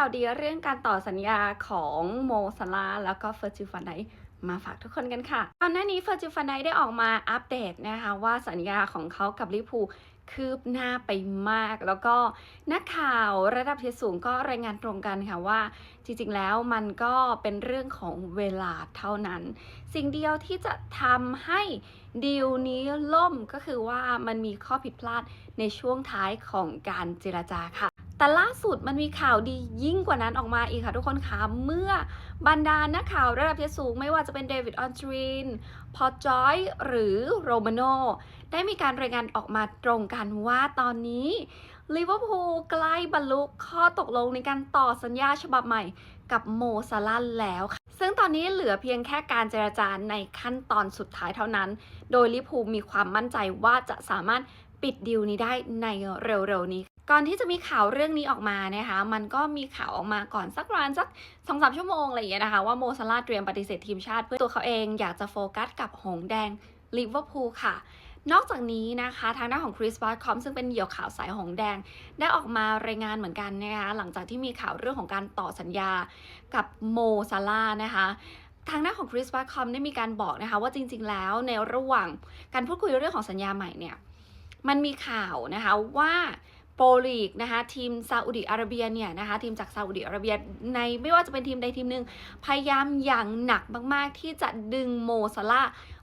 ข่าวดีเรื่องการต่อสัญญาของโมซาลาแล้วก็เฟอร์จิฟันไดมาฝากทุกคนกันค่ะก่อนหน้านี้เฟอร์จิฟันไดได้ออกมาอัปเดตนะคะว่าสัญญาของเขากับลิพูคืบหน้าไปมาก แล้วก็นักข่าวระดับที่สูงก็รายงานตรงกันค่ะว่า จริง ๆ แล้วมันก็เป็นเรื่องของเวลาเท่านั้น สิ่งเดียวที่จะทำให้ดีลนี้ล่มก็คือว่ามันมีข้อผิดพลาดในช่วงท้ายของการเจรจาค่ะ แต่ล่าสุดมันมีข่าวดียิ่งกว่านั้นออกมาอีกค่ะทุกคนคะเมื่อบรรดานักข่าวระดับสูงไม่ว่าจะเป็นเดวิดออนทรีน พอจอย หรือโรมาโนได้มีการรายงานออกมาตรงกันว่าตอนนี้ลิเวอร์พูลใกล้บรรลุข้อตกลงในการต่อสัญญาฉบับใหม่กับโมซาลาห์แล้วค่ะ ซึ่งตอนนี้เหลือเพียงแค่การเจรจาในขั้นตอนสุดท้ายเท่านั้น โดยลิเวอร์พูลมีความมั่นใจว่าจะสามารถปิดดีลนี้ได้ในเร็วๆนี้ ก่อนที่จะมีข่าวเรื่องนี้ออกมานะคะ มันก็มีข่าวออกมาก่อนสักประมาณสักสองสามชั่วโมงอะไรอย่างเงี้ยนะคะ ว่าโมซาลาเตรียมปฏิเสธทีมชาติ เพื่อตัวเขาเองอยากจะโฟกัสกับหงแดงลิเวอร์พูลค่ะ นอกจากนี้นะคะ ทางด้านของคริสบาร์คอมซึ่งเป็นเหยี่ยวข่าวสายหงแดง ได้ออกมารายงานเหมือนกันนะคะหลังจากที่มีข่าวเรื่องของการต่อสัญญากับโมซาลานะคะทางด้านของคริสบาร์คอมได้มีการบอกนะคะว่าจริง ๆ แล้วในระหว่างการพูดคุยเรื่องของสัญญาใหม่เนี่ยมันมีข่าวนะคะว่า โปรลีกนะคะทีมซาอุดิอาระเบียเนี่ยนะคะทีมจากซาอุดิอาระเบียในไม่ว่าจะเป็นทีมใดทีมหนึ่งพยายามอย่างหนักมากๆ ที่จะดึงโมซาลา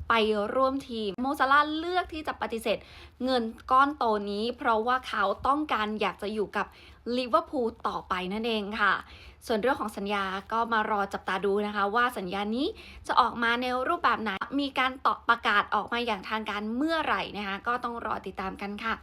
ไปร่วมทีมโมซาลาเลือกที่จะปฏิเสธ เงินก้อนโตนี้ เพราะว่าเขาต้องการอยากจะอยู่กับลิเวอร์พูลต่อไปนั่นเองค่ะ ส่วนเรื่องของสัญญาก็มารอจับตาดูนะคะ ว่าสัญญานี้จะออกมาในรูปแบบไหนมีการตอบประกาศออกมาอย่างทางการเมื่อไหร่นะคะก็ต้องรอติดตามกันค่ะ